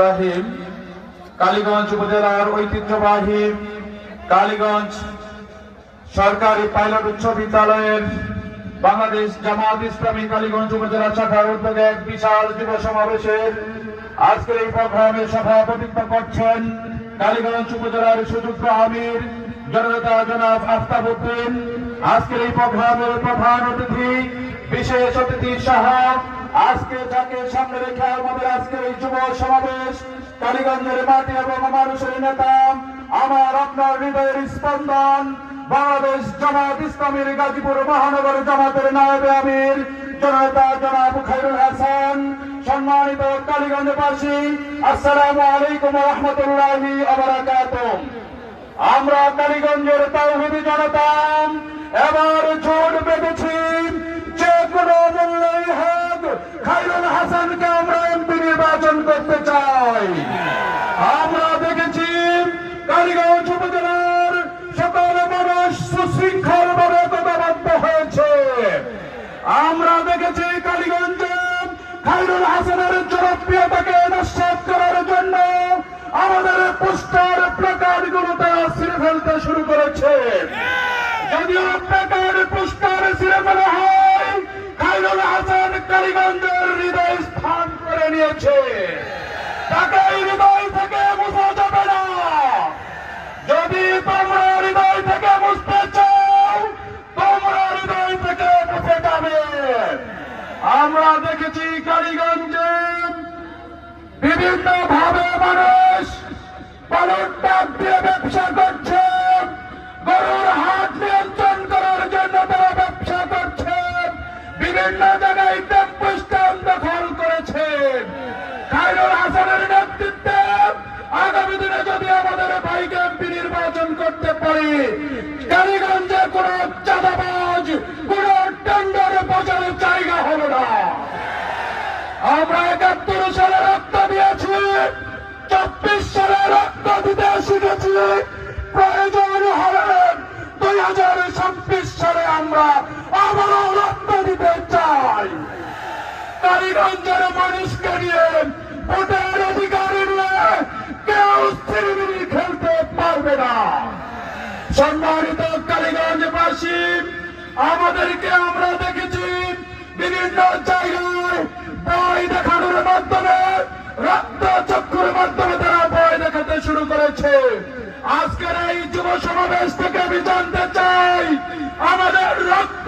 রহিম। কালীগঞ্জ উপজেলার ঐতিহ্যবাহী কালীগঞ্জ সরকারি পাইলট উচ্চ বিদ্যালয়ের বাংলাদেশ জামাত ইসলামী কালীগঞ্জ উপজেলা শাখার উদ্যোগে এক বিশাল যুব সমাবেশের আজকের এই প্রোগ্রামে সভাপতিত্ব করছেন কালীগঞ্জ উপজেলার সুযোগ্য আমির, জননেতা জনাব আফতাব উদ্দিন। আজকের এই প্রোগ্রামের প্রধান অতিথি, বিশেষ অতিথি সহ আজকে যাকে সামনে রেখে আমাদের আজকের এই যুব সমাবেশ, কালীগঞ্জের মাটি এবং মানুষের নেতা, আমার আপনার হৃদয়ের স্পন্দন, বাংলাদেশ জামাত ইসলামীর গাজীপুর মহানগর জামাতের নায়বে আমির, জনতা জনাব খাইরুল হাসান, সম্মানিত কালীগঞ্জবাসী আসসালামু আলাইকুম রহমতুল্লাহি আবরাকাতুম আমরা কালীগঞ্জের তাওহিদি জনতা, এবার জোট বেঁধেছি যে কোনো মূল্যই হোক খাইরুল হাসানকে আমরা এমপি নির্বাচন করতে চাই আমরা দেখেছি কালীগঞ্জ উপজেলার সকল মানুষ সুশৃঙ্খল ভাবে ঐক্যবদ্ধ হয়েছে আমরা দেখেছি কালীগঞ্জে খাইরুল হাসানের জনপ্রিয়তাকে নস্বাদ করার জন্য আমাদের পোস্টার প্রকার গুলোতে ছিঁড়ে ফেলতে শুরু করেছে। যদিও প্রকার পোস্টার ছিঁড়ে ফেলা হয় খাইরুল হাসান কালীগঞ্জের হৃদয় স্থান করে নিয়েছে। তাকে হৃদয় আমরা দেখেছি কালীগঞ্জে বিভিন্ন ভাবে মানুষ দিয়ে ব্যবসা করছে। গরুর হাট নিয়ন্ত্রণ করার জন্য তারা ব্যবসা করছে। বিভিন্ন জায়গায় টেম্পো স্ট্যান্ড দখল করেছেন খাইরুল হাসানের নেতৃত্বে আগামী দিনে যদি আমাদের ভাইকে নির্বাচন করতে পারি একাত্তর সালে রক্ত দিয়েছি। চব্বিশ সালে রক্ত দিতে শিখেছি। প্রয়োজন দুই হাজার ছাব্বিশ সালে আমরা আবারও রক্ত দিতে চাই। মানুষকে নিয়ে ভোটের অধিকার নিয়ে কেউ খেলতে পারবে না। সম্মানিত কালীগঞ্জবাসী, আমাদেরকে আমরা দেখেছি বিভিন্ন জায়গায় আছে। আজকের এই যুব সমাবেশ থেকে আমি জানতে চাই। আমাদের রক্ত